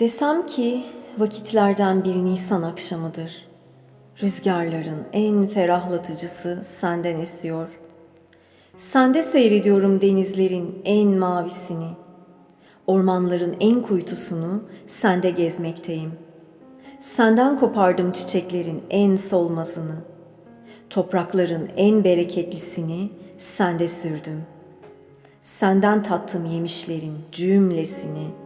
Desem ki vakitlerden bir Nisan akşamıdır. Rüzgarların en ferahlatıcısı senden esiyor. Sende seyrediyorum denizlerin en mavisini. Ormanların en kuytusunu sende gezmekteyim. Senden kopardım çiçeklerin en solmazını. Toprakların en bereketlisini sende sürdüm. Senden tattım yemişlerin cümlesini.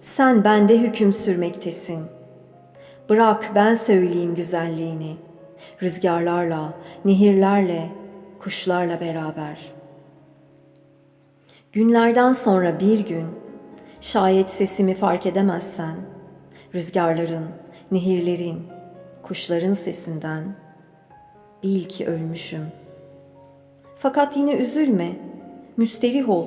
Sen bende hüküm sürmektesin. Bırak ben söyleyeyim güzelliğini. Rüzgarlarla, nehirlerle, kuşlarla beraber. Günlerden sonra bir gün, şayet sesimi fark edemezsen, rüzgarların, nehirlerin, kuşların sesinden bil ki ölmüşüm. Fakat yine üzülme, müsterih ol.